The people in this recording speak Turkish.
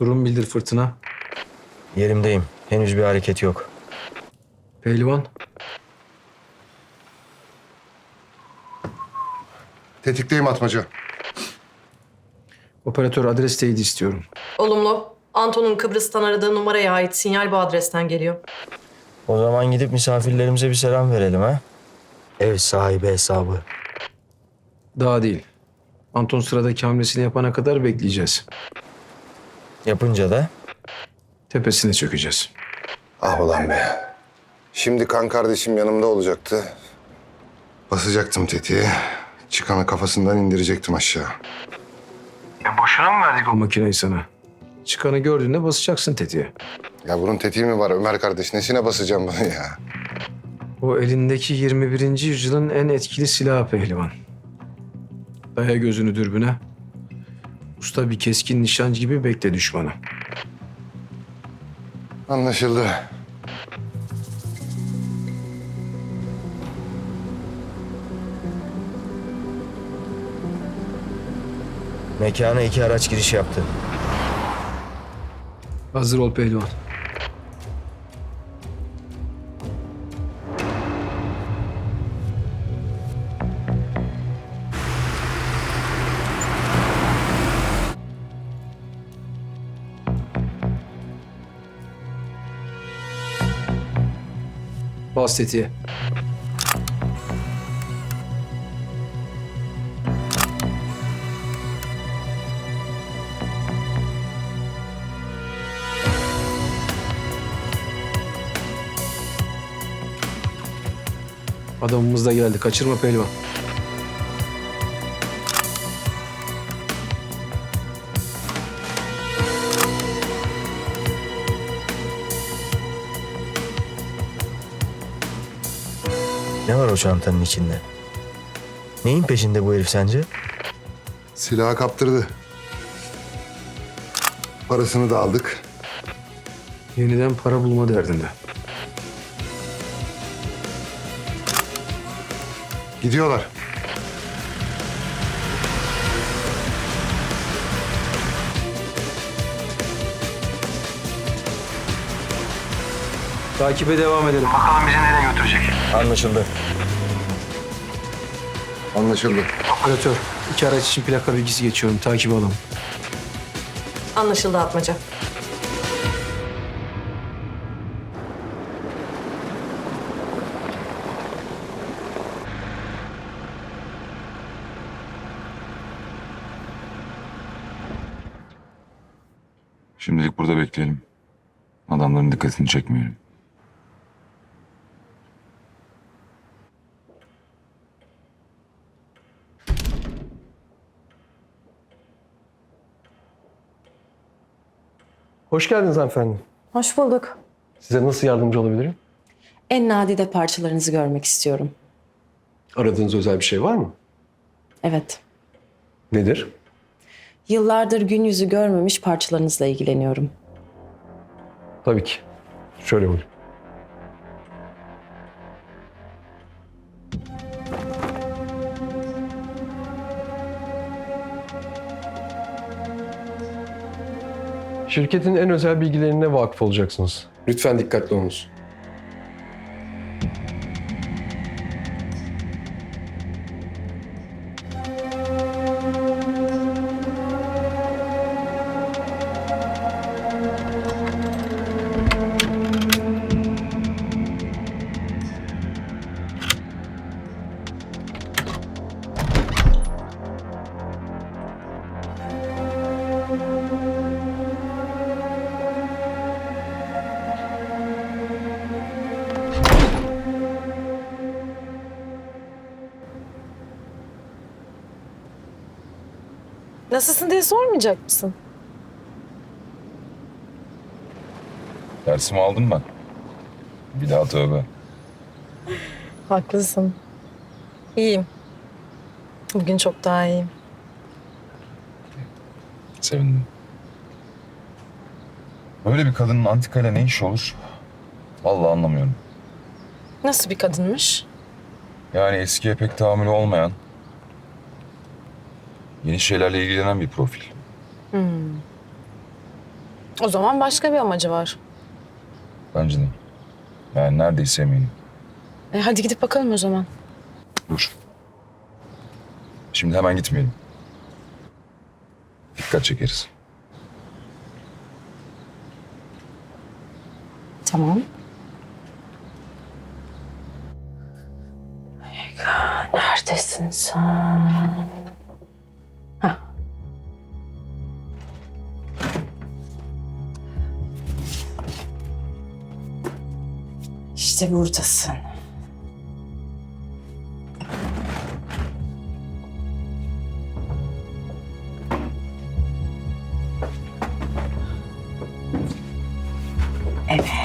Durum bildir fırtına. Yerimdeyim. Henüz bir hareket yok. Pehlivan. Tetikteyim Atmaca. Operatör adres teyidi istiyorum. Olumlu. Anton'un Kıbrıs'tan aradığı numaraya ait sinyal bu adresten geliyor. O zaman gidip misafirlerimize bir selam verelim ha. Ev sahibi hesabı. Daha değil. Anton sıradaki hamlesini yapana kadar bekleyeceğiz. Yapınca da Tepesine çökeceğiz. Ah ulan be. Şimdi kan kardeşim yanımda olacaktı. Basacaktım tetiğe. Çıkanı kafasından indirecektim aşağı. O makineyi sana. Çıkanı gördüğünde basacaksın tetiğe. Ya bunun tetiği mi var Ömer kardeş? Nesine basacağım bunu ya? O elindeki 21. yüzyılın en etkili silahı pehlivan. Daya gözünü dürbüne. Usta bir keskin nişancı gibi bekle düşmanı. Anlaşıldı. mekana iki araç giriş yaptı. Hazır ol pehlivan. Bas tetiğe. Adamımız da geldi. Kaçırma pehlivan. Ne var o çantanın içinde? Neyin peşinde bu herif sence? Silahı kaptırdı. Parasını da aldık. Yeniden para bulma derdinde. Gidiyorlar. Takibe devam edelim. Anlaşıldı. Anlaşıldı. Operatör, iki araç için plaka bilgisi geçiyorum. Takip alın. Anlaşıldı Atmaca. Şimdilik burada bekleyelim. Adamların dikkatini çekmeyelim. Hoş geldiniz hanımefendi. Hoş bulduk. Size nasıl yardımcı olabilirim? En nadide parçalarınızı görmek istiyorum. Aradığınız özel bir şey var mı? Evet. Nedir? Yıllardır gün yüzü görmemiş parçalarınızla ilgileniyorum. Tabii ki. Şöyle buyurun. Şirketin en özel bilgilerine vakıf olacaksınız. Lütfen dikkatli olunuz. Nasılsın diye sormayacak mısın? Dersimi aldım ben. Bir daha tövbe. Haklısın. İyiyim. Bugün çok daha iyiyim. Sevindim. Böyle bir kadının antikayla ne işi olur? Vallahi anlamıyorum. Nasıl bir kadınmış? Yani eskiye pek tahammülü olmayan, yeni şeylerle ilgilenen bir profil. O zaman başka bir amacı var. Bence de. Yani neredeyse eminim. E, hadi gidip bakalım o zaman. Dur. Şimdi hemen gitmeyelim. Dikkat çekeriz. Tamam. Neredesin sen? İşte buradasın. Evet.